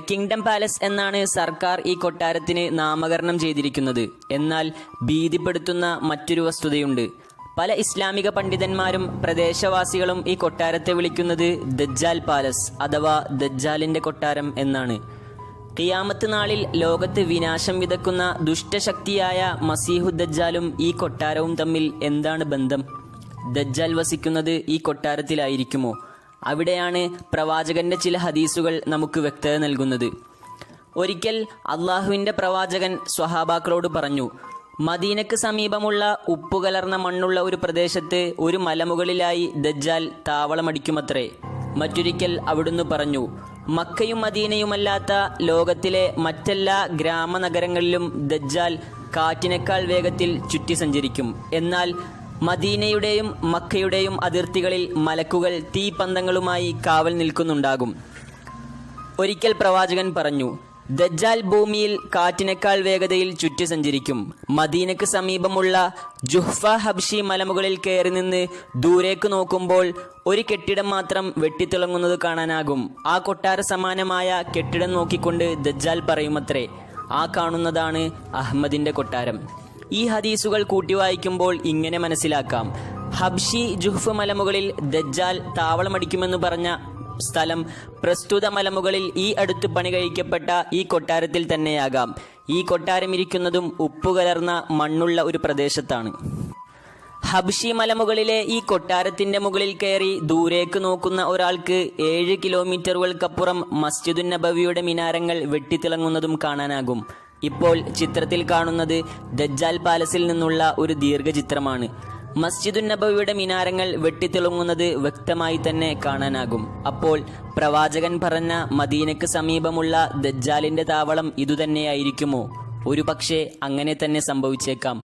Kingdom palace എന്നാണ് സർക്കാർ ഈ കൊട്ടാരത്തിന് നാമകരണം ചെയ്തിരിക്കുന്നത്. എന്നാൽ ഭീതിപ്പെടുത്തുന്ന മറ്റൊരു വസ്തുതയുണ്ട്. പല ഇസ്ലാമിക പണ്ഡിതന്മാരും പ്രദേശവാസികളും ഈ കൊട്ടാരത്തെ വിളിക്കുന്നത് ദജ്ജാൽ പാലസ് അഥവാ ദജ്ജാലിന്റെ കൊട്ടാരം എന്നാണ്. കിയാമത്ത് നാളിൽ ലോകത്ത് വിനാശം വിതക്കുന്ന ദുഷ്ടശക്തിയായ മസീഹു ദജ്ജാലും ഈ കൊട്ടാരവും തമ്മിൽ എന്താണ് ബന്ധം? ദജ്ജാൽ വസിക്കുന്നത് ഈ കൊട്ടാരത്തിലായിരിക്കുമോ? അവിടെയാണ് പ്രവാചകന്റെ ചില ഹദീസുകൾ നമുക്ക് വ്യക്തത നൽകുന്നത്. ഒരിക്കൽ അള്ളാഹുവിന്റെ പ്രവാചകൻ സ്വഹാബാക്കളോട് പറഞ്ഞു മദീനക്ക് സമീപമുള്ള ഉപ്പുകലർന്ന മണ്ണുള്ള ഒരു പ്രദേശത്ത് ഒരു മലമുകളിലായി ദജ്ജാൽ താവളമടിക്കുമത്രേ. മറ്റൊരിക്കൽ അവിടുന്ന് പറഞ്ഞു മക്കയും മദീനയുമല്ലാത്ത ലോകത്തിലെ മറ്റെല്ലാ ഗ്രാമനഗരങ്ങളിലും ദജ്ജാൽ കാറ്റിനേക്കാൾ വേഗത്തിൽ ചുറ്റി സഞ്ചരിക്കും. എന്നാൽ മദീനയുടെയും മക്കയുടെയും അതിർത്തികളിൽ മലക്കുകൾ തീപന്തങ്ങളുമായി കാവൽ നിൽക്കുന്നുണ്ടാകും. ഒരിക്കൽ പ്രവാചകൻ പറഞ്ഞു ദജ്ജാൽ ഭൂമിയിൽ കാറ്റിനേക്കാൾ വേഗതയിൽ ചുറ്റി സഞ്ചരിക്കും. മദീനക്ക് സമീപമുള്ള ജുഹ്ഫ ഹബ്ഷി മലമുകളിൽ കയറി നിന്ന് ദൂരേക്ക് നോക്കുമ്പോൾ ഒരു കെട്ടിടം മാത്രം വെട്ടിത്തിളങ്ങുന്നത് കാണാനാകും. ആ കൊട്ടാര സമാനമായ കെട്ടിടം നോക്കിക്കൊണ്ട് ദജ്ജാൽ പറയുമത്രേ ആ കാണുന്നതാണ് അഹമ്മദിന്റെ കൊട്ടാരം. ഈ ഹദീസുകൾ കൂട്ടി വായിക്കുമ്പോൾ ഇങ്ങനെ മനസ്സിലാക്കാം. ഹബ്ഷി ജുഹ്ഫ് മലമുകളിൽ ദജ്ജാൽ താവളമടിക്കുമെന്ന് പറഞ്ഞ സ്ഥലം പ്രസ്തുത മലമുകളിൽ ഈ അടുത്ത് പണി കഴിക്കപ്പെട്ട ഈ കൊട്ടാരത്തിൽ തന്നെയാകാം. ഈ കൊട്ടാരം ഇരിക്കുന്നതും ഉപ്പുകലർന്ന മണ്ണുള്ള ഒരു പ്രദേശത്താണ്. ഹബ്ഷി മലമുകളിലെ ഈ കൊട്ടാരത്തിന്റെ മുകളിൽ കയറി ദൂരേക്ക് നോക്കുന്ന ഒരാൾക്ക് ഏഴ് കിലോമീറ്ററുകൾക്കപ്പുറം മസ്ജിദുൻ നബവിയുടെ മിനാരങ്ങൾ വെട്ടിത്തിളങ്ങുന്നതും കാണാനാകും. ഇപ്പോൾ ചിത്രത്തിൽ കാണുന്നത് ദജ്ജാൽ പാലസിൽ നിന്നുള്ള ഒരു ദീർഘചിത്രമാണ്. മസ്ജിദുൻ നബവിയുടെ മിനാരങ്ങൾ വെട്ടിത്തിളങ്ങുന്നത് വ്യക്തമായി തന്നെ കാണാനാകും. അപ്പോൾ പ്രവാചകൻ പറഞ്ഞ മദീനക്ക് സമീപമുള്ള ദജ്ജാലിന്റെ താവളം ഇതുതന്നെയായിരിക്കുമോ? ഒരു പക്ഷേ അങ്ങനെ തന്നെ സംഭവിച്ചേക്കാം.